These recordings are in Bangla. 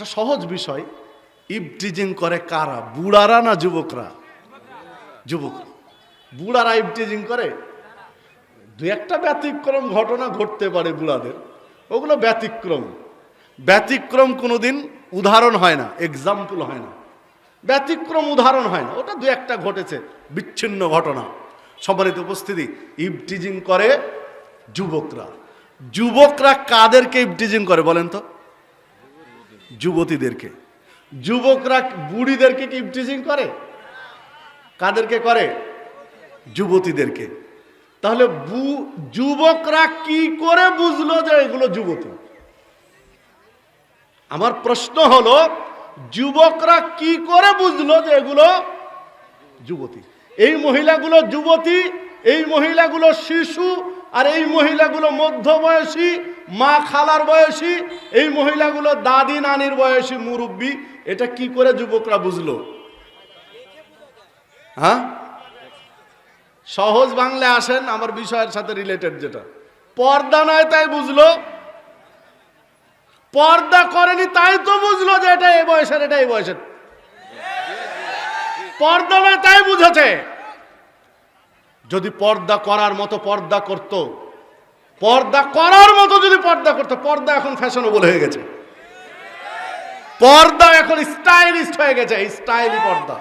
একটা সহজ বিষয় ইবটিজিং করে কারা? বুড়ারা না যুবকরা? যুবক বুড়ারা ইবটিজিং করে? দু একটা ব্যতিক্রম ঘটনা ঘটতে পারে বুড়াদের, ওগুলো ব্যতিক্রম। ব্যতিক্রম কোনোদিন উদাহরণ হয় না এক্সাম্পল হয় না। ব্যতিক্রম উদাহরণ হয় না, ওটা দু একটা ঘটেছে, বিচ্ছিন্ন ঘটনা। সম্মানিত উপস্থিতি ইবটিজিং করে যুবকরা। যুবকরা কাদেরকে ইবটিজিং করে বলেন তো? যুবতীদেরকে। যুবকরা বুড়িদেরকে কি ইবটিজিং করে? কাদেরকে করে? যুবতীদেরকে। তাহলে যুবকরা কি করে বুঝলো যে এগুলো যুবতী? আমার প্রশ্ন হলো, যুবকরা কি করে বুঝলো যে এগুলো যুবতী? এই মহিলাগুলো যুবতী, এই মহিলাগুলো শিশু, আর এই মহিলাগুলো মধ্যবয়সী মা খালার বয়সী, এই মহিলাগুলো দাদি নানির বয়সী মুরব্বী, এটা কি করে যুবকরা বুঝলো? হ্যাঁ? সহজ বাংলায় আসেন, আমার বিষয়ের সাথে রিলেটেড যেটা। পর্দা নয় তাই বুঝলো। পর্দা করেনি তাই তো বুঝলো যে এটা এই বয়সের, এটা এই বয়সের। পর্দা নয় তাই বুঝেছে। যদি পর্দা করার মতো পর্দা করত পর্দা করার মতো যদি পর্দা করতো, পর্দা এখন ফ্যাশনেবল হয়ে গেছে। পর্দা এখন স্টাইলিস্ট হয়ে গেছে স্টাইলি পর্দা।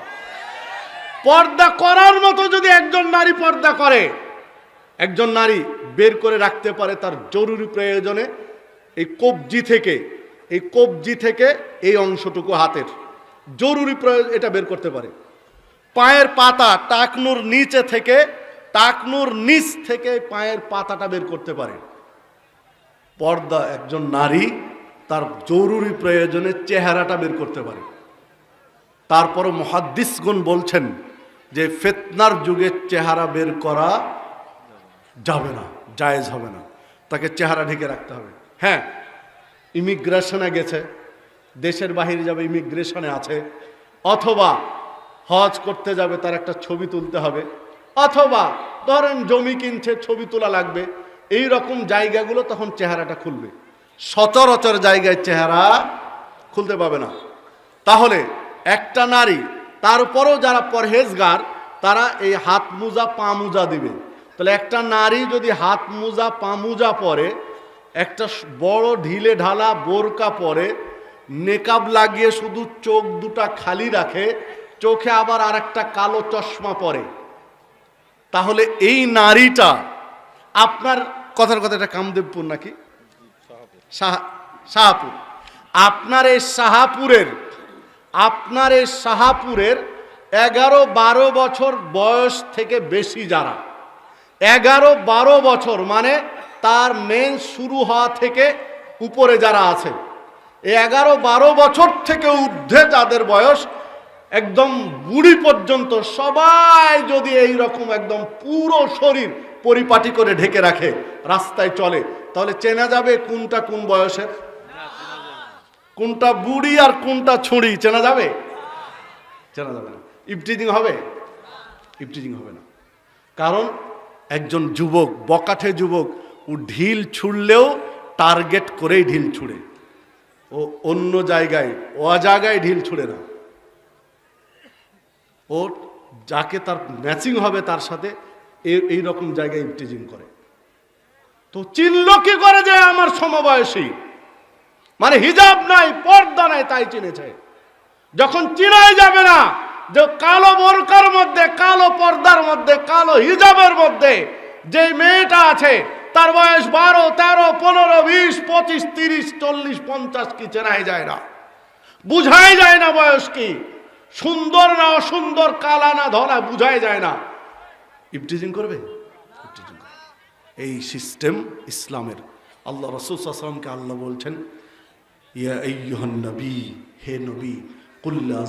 পর্দা করার মতো যদি একজন নারী পর্দা করে, একজন নারী বের করে রাখতে পারে তার জরুরি প্রয়োজনে, এই কবজি থেকে, এই কবজি থেকে এই অংশটুকু হাতের। জরুরি প্রয়োজন, এটা বের করতে পারে। পায়ের পাতা টাকনুর নিচে থেকে টাকনুর নিচ থেকে পায়ের পাতাটা বের করতে পারে। পর্দা একজন নারী, তার জরুরি প্রয়োজনে চেহারাটা বের করতে পারে। তারপরে মহাদ্দিসগুন বলছেন যে, ফেতনার যুগে চেহারা বের করা যাবে না, জায়েজ হবে না। তাকে চেহারা ঢেকে রাখতে হবে। হ্যাঁ ইমিগ্রেশনে গেছে, দেশের বাহিরে যাবে, ইমিগ্রেশনে আছে, অথবা হজ করতে যাবে, তার একটা ছবি তুলতে হবে। অথবা ধরেন জমি কিনছে, ছবি তোলা লাগবে, এই রকম জায়গাগুলো তখন চেহারাটা খুলবে। সচরাচর জায়গায় চেহারা খুলতে পাবে না। তাহলে একটা নারী, তারপরেও যারা পরহেজগার, তারা এই হাত মোজা, পা মোজা দিবে। তাহলে একটা নারী যদি হাত মোজা, পা মোজা পরে, একটা বড় ঢিলে ঢালা বোরকা পরে, নেকাব লাগিয়ে শুধু চোখ দুটা খালি রাখে, চোখে আবার আর একটা কালো চশমা পরে তাহলে এই নারীটা আপনার কথার কথা এটা কামদেবপুর নাকি? শাহ- শাহাপুর। আপনার এই শাহাপুরের, আপনার এই শাহাপুরের এগারো বারো বছর বয়স থেকে বেশি যারা, এগারো বারো বছর মানে তার মেন শুরু হওয়া থেকে উপরে যারা আছে এগারো বারো বছর থেকে ঊর্ধ্বে যাদের বয়স একদম বুড়ি পর্যন্ত সবাই যদি এই রকম একদম পুরো শরীর পরিপাটি করে ঢেকে রাখে, রাস্তায় চলে, তাহলে চেনা যাবে কোনটা কোন বয়সের? কোনটা বুড়ি আর কোনটা ছুঁড়ি, চেনা যাবে? চেনা যাবে না। ইফটিজিং হবে? ইফটিজিং হবে না। কারণ একজন যুবক, বকাঠে যুবক, ও ঢিল ছুড়লেও টার্গেট করেই ঢিল ছুড়ে। ও অন্য জায়গায় অজায়গায় ঢিল ছুড়ে না। ও যাকে তার ম্যাচিং হবে তার সাথে এই রকম জায়গায় ইফটিজিং করে। তো চিনল কি করে যে আমার সমবয়সী? মানে হিজাব নাই, পর্দা নাই, তাই চিনেছে। যখন চিনাই যাবে না, যে কালো বোরকার মধ্যে, কালো পর্দার মধ্যে, কালো হিজাবের মধ্যে যে মেয়েটা আছে, তার বয়স বারো, তেরো, পনেরো, বিশ, পঁচিশ, তিরিশ, চল্লিশ, পঞ্চাশ, কি চেনাই যায় না। বুঝাই যায় না বয়স কি। সুন্দর না অসুন্দর কালা না ধরা বুঝাই যায় না। ইফটিজিং করবে। এই সিস্টেম ইসলামের। আল্লাহ রসুল আসলামকে আল্লাহ বলছেন হে নবী কুল্লা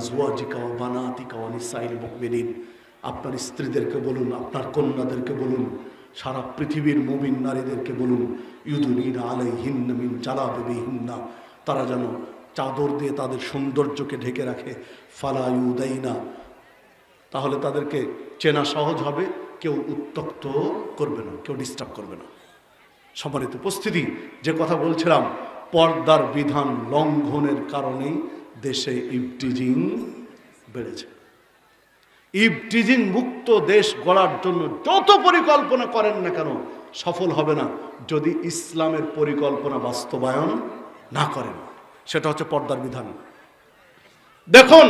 আপনার স্ত্রীদেরকে বলুন, আপনার কন্যাদেরকে বলুন, সারা পৃথিবীর মুমিন নারীদেরকে বলুন, ইউদুনিনা আলাইহিন্না মিন জালাবিবিহিন্না। তারা যেন চাদর দিয়ে তাদের সৌন্দর্যকে ঢেকে রাখে। ফালা ইউদাইনা। তাহলে তাদেরকে চেনা সহজ হবে, কেউ উত্তক্ত করবে না, কেউ ডিস্টার্ব করবে না। সম্মানিত উপস্থিতি, যে কথা বলছিলাম, পর্দার বিধান লঙ্ঘনের কারণেই দেশে ইবটিজিং বেড়েছে। ইবটিজিং মুক্ত দেশ গড়ার জন্য যত পরিকল্পনা করেন না কেন, সফল হবে না যদি ইসলামের পরিকল্পনা বাস্তবায়ন না করেন। সেটা হচ্ছে পর্দার বিধান। দেখুন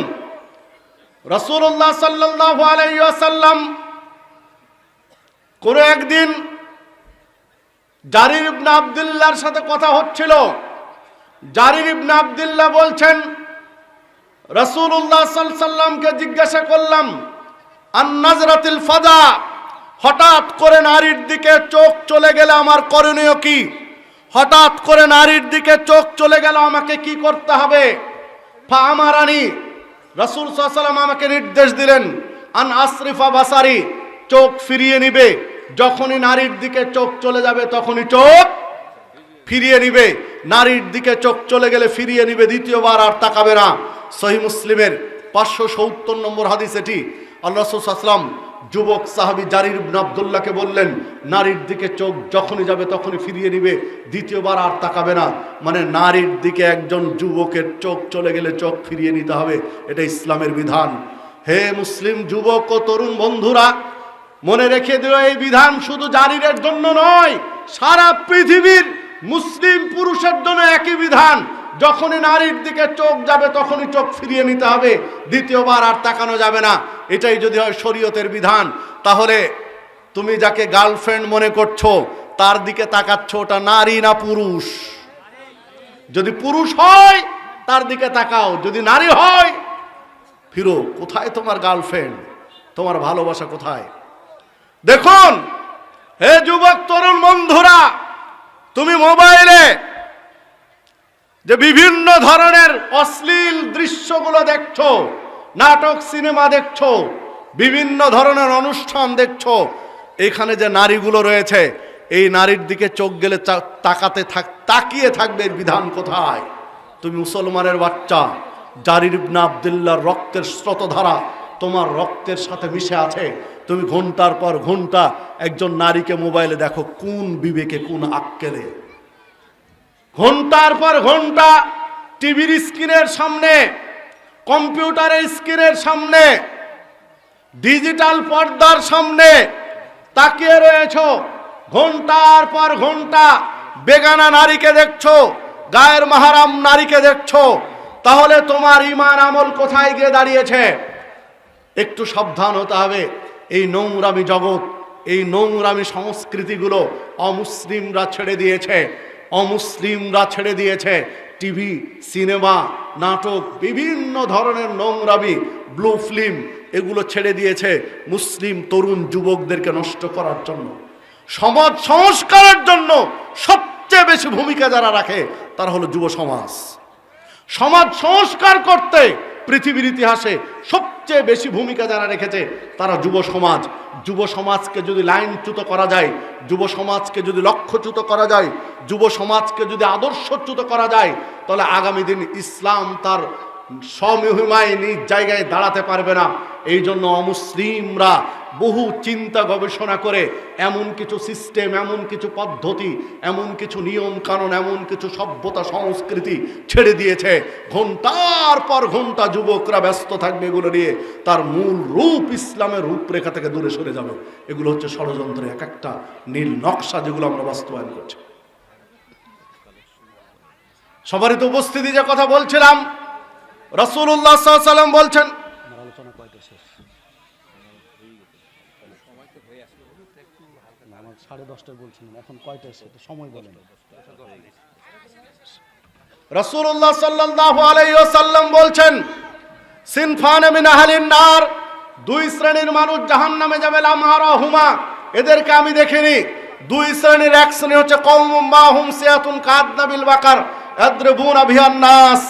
রসুল্লাহ সাল্লাহ আলাইসাল্লাম কোনো একদিন জারির ইবনা আবদুল্লাহর সাথে কথা হচ্ছিল। জারির ইবনা আবদুল্লাহ বলছেন রসুল্লাহ সাল্লামকে জিজ্ঞাসা করলাম, আন্নাজরাতিল ফাদা, হঠাৎ করে নারীর দিকে চোখ চলে গেলে আমার করণীয় কি? হঠাৎ করে নারীর দিকে চোখ চলে গেল, আমাকে কি করতে হবে? রসুল সাল্লাম আমাকে নির্দেশ দিলেন, আন আশরিফা বাসারি, চোখ ফিরিয়ে নিবে। যখনই নারীর দিকে চোখ চলে যাবে, তখনই চোখ ফিরিয়ে নিবে। নারীর দিকে চোখ চলে গেলে ফিরিয়ে নিবে, দ্বিতীয়বার আর তাকাবে না। সহি মুসলিমের পাঁচশো সত্তর নম্বর হাদিস এটি। আল্লাহ আসলাম যুবক সাহাবি জারির আবদুল্লাহকে বললেন, নারীর দিকে চোখ যখনই যাবে তখনই ফিরিয়ে নিবে, দ্বিতীয়বার আর তাকাবে না। মানে নারীর দিকে একজন যুবকের চোখ চলে গেলে চোখ ফিরিয়ে নিতে হবে, এটা ইসলামের বিধান। হে মুসলিম যুবক ও তরুণ বন্ধুরা, মনে রেখে দিও, এই বিধান শুধু জারিরের জন্য নয়, সারা পৃথিবীর মুসলিম পুরুষের জন্য একই বিধান। যখনই নারীর দিকে চোখ যাবে, তখনই চোখ ফিরিয়ে নিতে হবে। দ্বিতীয়বার আর তাকানো যাবে না। এটাই যদি হয় শরীয়তের বিধান। তাহলে তুমি যাকে গার্লফ্রেন্ড মনে করছ, তার দিকে তাকাচ্ছ, ওটা নারী না পুরুষ? যদি পুরুষ হয়, তার দিকে তাকাও। যদি নারী হয়, ফিরো। কোথায় তোমার গার্লফ্রেন্ড? তোমার ভালোবাসা কোথায়? দেখুন, হে যুবক, তরুণ বন্ধুরা, তুমি মোবাইলে যে বিভিন্ন ধরনের অশ্লীল দৃশ্যগুলো দেখছ, নাটক, সিনেমা দেখছ, বিভিন্ন ধরনের অনুষ্ঠান দেখছ, এখানে যে নারীগুলো রয়েছে, এই নারীর দিকে চোখ গেলে তাকাতে থাক, তাকিয়ে থাকবে বিধান কোথায়? তুমি মুসলমানের বাচ্চা, জারির ইবনে আবদুল্লাহর রক্তের স্রোতধারা তোমার রক্তের সাথে মিশে আছে। তুমি ঘণ্টার পর ঘণ্টা একজন নারীকে মোবাইলে দেখো, কোন বিবেকে, কোন আক্কেলে। ঘণ্টার পর ঘণ্টা টিভির স্ক্রিনের সামনে, কম্পিউটারের স্ক্রিনের সামনে, ডিজিটাল পর্দার সামনে তাকিয়ে রয়েছ। ঘণ্টার পর ঘণ্টা বেগানা নারীকে দেখছ, গায়ের মাহারাম নারীকে দেখছ। তাহলে তোমার ইমান আমল কোথায় গিয়ে দাঁড়িয়েছে? একটু সাবধান হতে হবে। এই নোংরামি জগৎ, এই নোংরামি সংস্কৃতিগুলো অমুসলিমরা ছেড়ে দিয়েছে। অমুসলিমরা ছেড়ে দিয়েছে। টিভি, সিনেমা, নাটক, বিভিন্ন ধরনের নোংরামি, ব্লু ফিল্ম, এগুলো ছেড়ে দিয়েছে মুসলিম তরুণ যুবকদেরকে নষ্ট করার জন্য। সমাজ সংস্কারের জন্য সবচেয়ে বেশি ভূমিকা যারা রাখে, তারা হলো যুব সমাজ। সমাজ সংস্কার করতে পৃথিবীর ইতিহাসে সবচেয়ে বেশি ভূমিকা যারা রেখেছে, তারা যুব সমাজ। যুব সমাজকে যদি লাইনচ্যুত করা যায়, যুব সমাজকে যদি লক্ষ্যচ্যুত করা যায়, যুব সমাজকে যদি আদর্শচ্যুত করা যায়, তাহলে আগামী দিন ইসলাম তার স্বমহিমায় নিজ জায়গায় দাঁড়াতে পারবে না। এই জন্য অমুসলিমরা বহু চিন্তা গবেষণা করে এমন কিছু সিস্টেম, এমন কিছু পদ্ধতি, এমন কিছু নিয়ম কানুন, এমন কিছু সভ্যতা সংস্কৃতি ছেড়ে দিয়েছে। ঘণ্টার পর ঘণ্টা যুবকরা ব্যস্ত থাকবে এগুলো নিয়ে। তার মূল রূপ ইসলামের রূপরেখা থেকে দূরে সরে যাবে। এগুলো হচ্ছে ষড়যন্ত্রের এক একটা নীল নকশা যেগুলো আমরা বাস্তবায়ন করছি। সবারই তো উপস্থিতি যে কথা বলছিলাম। রসুল্লাহ সাল্লাম বলছেন আমার আলোচনা কয়টা শেষ না, আমার সাড়ে দশটায় বলছিলাম এখন কয়টা সেটা সময় বলেন। রসুল্লাহ সাল্লাহ আলাইসাল্লাম বলছেন, সিনফান মিন নার, দুই শ্রেণির মানুষ জাহান নামে যাবে লামহারা হুমা এদেরকে আমি দেখিনি। দুই শ্রেণির এক শ্রেণি হচ্ছে কৌম মা হুম সিয়াতুন কাদনাবিল বাকার আদ্রবুন আভিয়ান নাস।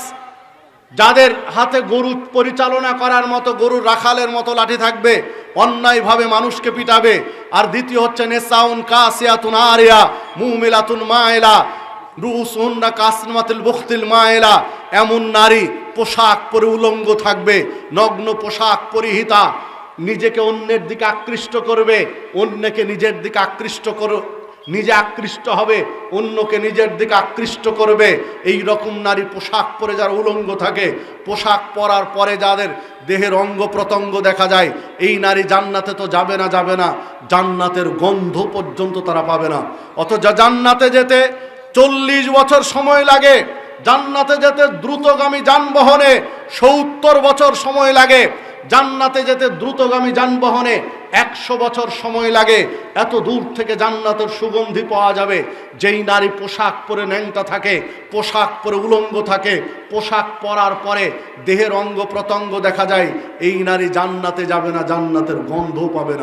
যাদের হাতে গরু পরিচালনা করার মতো, গরুর রাখালের মতো লাঠি থাকবে অন্যায়ভাবে মানুষকে পিটাবে। আর দ্বিতীয় হচ্ছে নেসাউন কাসিয়াতুন আরিয়া, মুমিলাতুন মায়েলা রুসুন্না কাসমাতিল বুখতিল মায়েলা। এমন নারী পোশাক পরে উলঙ্গ থাকবে, নগ্ন পোশাক পরিহিতা, নিজেকে অন্যের দিকে আকৃষ্ট করবে, অন্যকে নিজের দিকে আকৃষ্ট কর নিজে আকৃষ্ট হবে, অন্যকে নিজের দিকে আকৃষ্ট করবে। এই রকম নারী পোশাক পরে যারা উলঙ্গ থাকে, পোশাক পরার পরে যাদের দেহের অঙ্গ প্রত্যঙ্গ দেখা যায়, এই নারী জান্নাতে তো যাবে না যাবে না। জান্নাতের গন্ধ পর্যন্ত তারা পাবে না। অথচ জান্নাতে যেতে চল্লিশ বছর সময় লাগে। জান্নাতে যেতে দ্রুতগামী যানবাহনে সত্তর বছর সময় লাগে। জান্নাতে যেতে দ্রুতগামী যানবাহনে একশো বছর সময় লাগে, এত দূর থেকে জান্নাতের সুগন্ধি পাওয়া যাবে। যেই নারী পোশাক পরে ন্যাংটা থাকে, পোশাক পরে উলঙ্গ থাকে, পোশাক পরার পরে দেহের অঙ্গ প্রত্যঙ্গ দেখা যায়, এই নারী জান্নাতে যাবে না, জান্নাতের গন্ধ পাবে না।